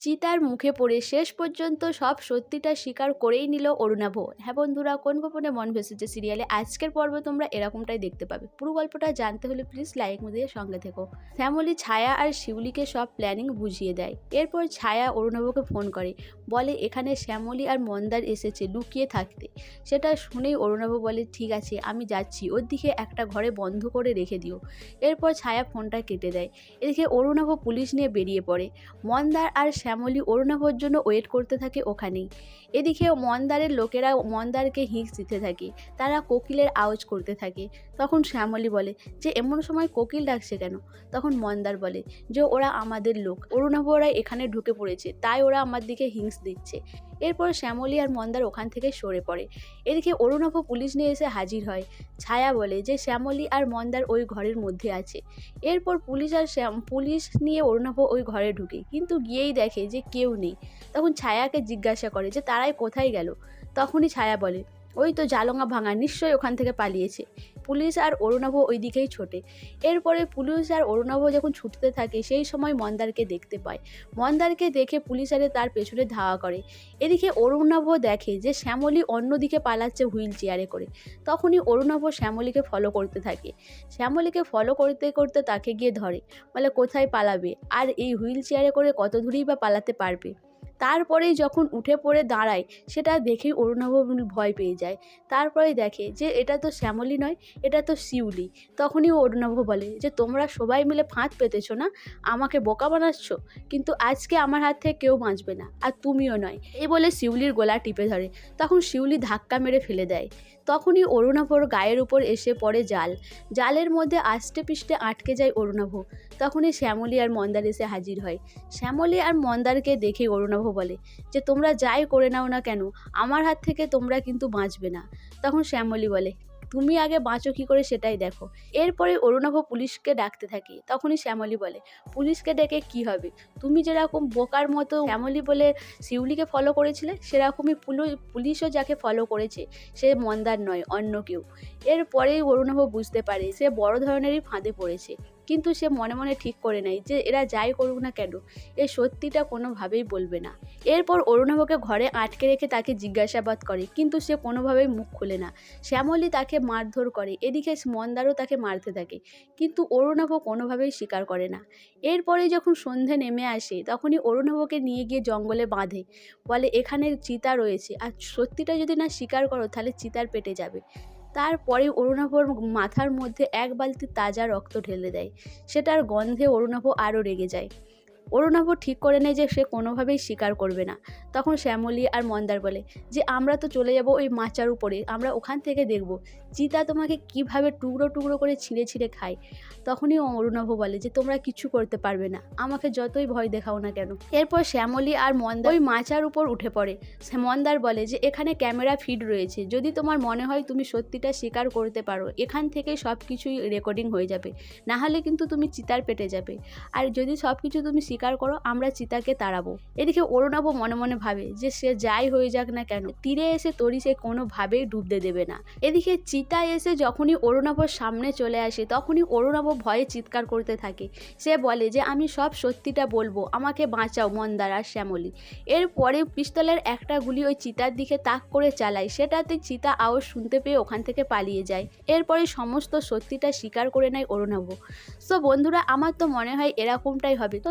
চিতার মুখে পড়ে শেষ পর্যন্ত সব সত্যিটা স্বীকার করেই নিল অরুণাভ হ্যাঁ বন্ধুরা, কোন গোপনে মন ভেসেছে সিরিয়ালে আজকের পর্ব তোমরা এরকমটাই দেখতে পাবে। পুরো গল্পটা জানতে হলে প্লিজ লাইক দিয়ে সঙ্গে থেকো। শ্যামলী, ছায়া আর শিউলিকে সব প্ল্যানিং বুঝিয়ে দেয়। এরপর ছায়া অরুণাভকে ফোন করে। বলে, এখানে শ্যামলী আর মন্দার এসেছে লুকিয়ে থাকতে। সেটা শুনেই অরুণাভ বলে, ঠিক আছে, আমি যাচ্ছি। ওর দিকে একটা ঘরে বন্ধ করে রেখে দিও। এরপর ছায়া ফোনটা কেটে দেয়। এদিকে অরুণাভ পুলিশ নিয়ে বেরিয়ে পড়ে। মন্দার আর শ্যামলী অরুণাভর জন্য ওয়েট করতে থাকে ওখানেই। এদিকে মন্দারের লোকেরা মন্দারকে হিঁস দিতে থাকে। তারা কোকিলের আওয়াজ করতে থাকে। তখন শ্যামলী বলে, যে এমন সময় কোকিল ডাকছে কেন? তখন মন্দার বলে, যে ওরা আমাদের লোক। অরুণাভ ওরা এখানে ঢুকে পড়েছে। তাই ওরা আমার দিকে হিংস দিচ্ছে। এরপর শ্যামলী আর মন্দার ওখান থেকে সরে পড়ে। এদিকে অরুণাভ পুলিশ নিয়ে এসে হাজির হয়। ছায়া বলে, যে শ্যামলী আর মন্দার ওই ঘরের মধ্যে আছে। এরপর পুলিশ আর শ্যাম, পুলিশ নিয়ে অরুণাভ ওই ঘরে ঢুকে। কিন্তু গিয়েই দেখে যে কেউ নেই। তখন ছায়াকে জিজ্ঞাসা করে যে, তারাই কোথায় গেল? তখনই ছায়া বলে, ওই তো জালঙা ভাঙা নিশ্চয়ই ওখান থেকে পালিয়েছে। পুলিশ আর অরুণাভ ওই দিকেই ছোটে। এরপরে পুলিশ আর অরুণাভ যখন ছুটতে থাকে, সেই সময় মন্দারকে দেখতে পায়। মন্দারকে দেখে পুলিশ আরে তার পেছনে ধাওয়া করে। এদিকে অরুণাভ দেখে যে শ্যামলী অন্যদিকে পালাচ্ছে হুইল চেয়ারে করে। তখনই অরুণাভ শ্যামলীকে ফলো করতে থাকে। শ্যামলীকে ফলো করতে করতে তাকে গিয়ে ধরে। বলে, কোথায় পালাবে? আর এই হুইল চেয়ারে করে কত দূরেই বা পালাতে পারবে? তারপরেই যখন উঠে পড়ে দাঁড়ায়, সেটা দেখেই অরুণাভ ভয় পেয়ে যায়। তারপরে দেখে যে, এটা তো শ্যামলী নয়, এটা তো শিউলি। তখনই অরুণাভ বলে যে, তোমরা সবাই মিলে ফাঁদ পেতেছো না? আমাকে বোকা বানাচ্ছ? কিন্তু আজকে আমার হাত থেকে কেউ বাঁচবে না, আর তুমিও নয়। এ বলে শিউলির গোলা টিপে ধরে। তখন শিউলি ধাক্কা মেরে ফেলে দেয়। তখনই অরুণাভর গায়ের উপর এসে পড়ে জাল। জালের মধ্যে আষ্টে পিষ্টে আটকে যায় অরুণাভ তখনই শ্যামলী আর মন্দার এসে হাজির হয়। শ্যামলী আর মন্দারকে দেখে অরুণাভ বলে যে, তোমরা যাই করে নাও না কেন? আমার হাত থেকে তোমরা কিন্তু বাঁচবে না। তখন শ্যামলী বলে, তুমি আগে বাঁচো কী করে সেটাই দেখো। এরপরে অরুণাভ পুলিশকে ডাকতে থাকে। তখনই শ্যামলী বলে, পুলিশকে ডেকে কি হবে? তুমি যেরকম বোকার মতো শ্যামলী বলে শিউলিকে ফলো করেছিলে, সেরকমই পুলিশও যাকে ফলো করেছে, সে মন্দার নয়, অন্য কেউ। এরপরেই অরুণাভ বুঝতে পারে, সে বড় ধরনেরই ফাঁদে পড়েছে। কিন্তু সে মনে মনে ঠিক করে নেয় যে এরা যাই করুক না কেন, এ সত্যিটা কোনোভাবেই বলবে না। এরপর অরুণাভকে ঘরে আটকে রেখে তাকে জিজ্ঞাসাবাদ করে, কিন্তু সে কোনোভাবেই মুখ খুলে না। শ্যামলী তাকে মারধর করে, এদিকে মন্দারও তাকে মারতে থাকে, কিন্তু অরুণাভ কোনোভাবেই স্বীকার করে না। এরপরে যখন সন্ধে নেমে আসে, তখনই অরুণাভকে নিয়ে গিয়ে জঙ্গলে বাঁধে, বলে এখানে চিতা রয়েছে, আর সত্যিটা যদি না স্বীকার করো, তাহলে চিতার পেটে যাবে। তারপরে অরুণাভর মাথার মধ্যে এক বালতি তাজা রক্ত ঢেলে দেয়। সেটার গন্ধে অরুণাভ আরও রেগে যায়। অরুণাভ ঠিক করে নেয় যে সে কোনোভাবেই স্বীকার করবে না। তখন শ্যামলী আর মন্দার বলে, যে আমরা তো চলে যাব ওই মাচার উপরে, আমরা ওখান থেকে দেখব। চিতা তোমাকে কীভাবে টুকরো টুকরো করে ছিঁড়ে ছিঁড়ে খায়? তখনই অরুণাভ বলে, যে তোমরা কিছু করতে পারবে না, আমাকে যতই ভয় দেখাও না কেন? এরপর শ্যামলী আর মন্দার ওই মাচার উপর উঠে পড়ে। মন্দার বলে, যে এখানে ক্যামেরা ফিড রয়েছে, যদি তোমার মনে হয় তুমি সত্যিটা স্বীকার করতে পারো, এখান থেকে সব কিছুই রেকর্ডিং হয়ে যাবে। না হলে কিন্তু তুমি চিতার পেটে যাবে। আর যদি সব কিছু তুমি স্বীকার করো, আমরা চিতাকে তাড়াবো। এদিকে অরুণাভ মনে মনে ভাবে যে সে যাই হয়ে যাক না কেন, তীরে এসে তরি সে কোনোভাবেই ডুবতে দেবে না। এদিকে চিতা এসে যখনই অরুণাভর সামনে চলে আসে, তখনই অরুণাভ ভয়ে চিৎকার করতে থাকে। সে বলে যে, আমি সব সত্যিটা বলব, আমাকে বাঁচাও মন্দার আর শ্যামলী। এরপরে পিস্তলের একটা গুলি ওই চিতার দিকে তাক করে চালায়, সেটাতে চিতা আওয়াজ শুনতে পেয়ে ওখান থেকে পালিয়ে যায়। এরপরে সমস্ত সত্যিটা স্বীকার করে নেয় অরুণাভ সো বন্ধুরা, আমার তো মনে হয় এরকমটাই হবে। তো